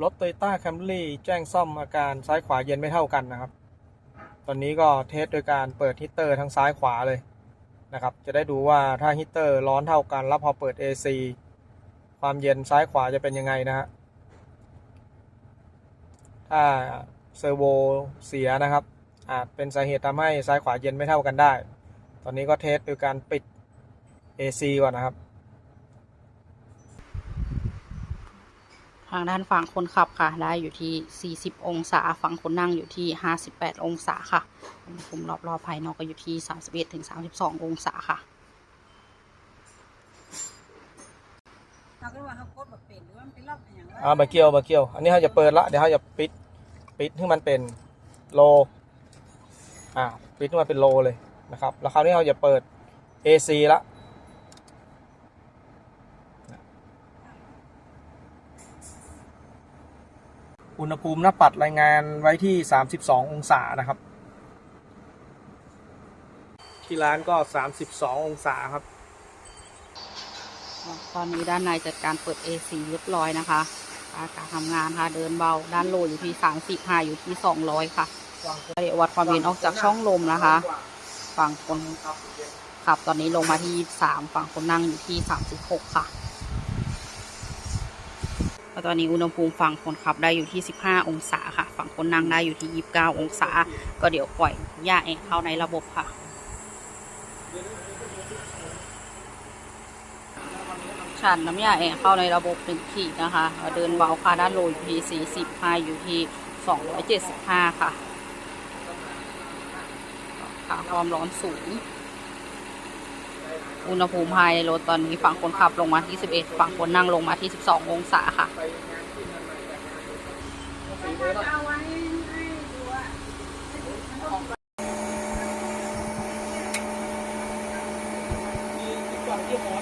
รถ Toyota Camry แจ้งซ่อมอาการซ้ายขวาเย็นไม่เท่ากันนะครับ ตอนนี้ก็เทสโดยการเปิดฮีตเตอร์ทั้งซ้ายขวาเลยนะครับ จะได้ดูว่าถ้าฮีตเตอร์ร้อนเท่ากัน แล้วพอเปิด AC ความเย็นซ้ายขวาจะเป็นยังไงนะฮะ ถ้าเซอร์โวเสียนะครับ อาจเป็นสาเหตุทำให้ซ้ายขวาเย็นไม่เท่ากันได้ ตอนนี้ก็เทสโดยการปิด AC ก่อนนะครับ ทางด้านฝั่งคนขับค่ะ ได้อยู่ที่ 40 องศา ฝั่งคนนั่งอยู่ที่ 58 องศาค่ะ อุณหภูมิรอบๆภายนอกก็อยู่ที่ 31ถึง32 องศาค่ะอ่าบอย่างไรอ่าบาเกียวบาเกียว อันนี้เขาจะเปิดละ เดี๋ยวเขาจะปิด ปิดให้มันเป็นโล อ่า ปิดให้มันเป็นโลเลยนะครับ แล้วคราวนี้เขาจะเปิด AC ละ อุณหภูมิหน้าปัดรายงานไว้ที่ 32 องศานะครับ ที่ร้านก็ 32 องศาครับ ตอนนี้ด้านในจัดการเปิด AC เรียบร้อยนะคะอากาศทำงานค่ะ เดินเบา ด้านโลอยู่ที่30ค่ะอยู่ที่ 200 ค่ะเดี๋ยววัดความเย็นออกจากช่องลมนะคะ ฝั่งคนขับตอนนี้ลงมาที่ 3 ฝั่งคนนั่งอยู่ที่ 36 ค่ะ แล้วตอนนี้อุณหภูมิฝั่งคนขับได้อยู่ที่ 15 องศาค่ะ ฝั่งคนนั่งได้อยู่ที่ 29 องศา ก็เดี๋ยวปล่อยหญ้าแองเข้าในระบบค่ะ ฉันน้ำยาแอร์เข้าในระบบหนึ่งขีดนะคะ เดินเบาค่ะด้านโลอยู่ที่ 40ค่ะอยู่ที่ 275 ค่ะค่ะความร้อนสูง อุณหภูมิภายในรถตอนนี้ฝั่งคนขับลงมาที่ 11 ฝั่งคนนั่งลงมาที่ 12 องศาค่ะเอาไว้ให้ดูว่ามีก่อนที่ร้อนอีกร้อนกับวัน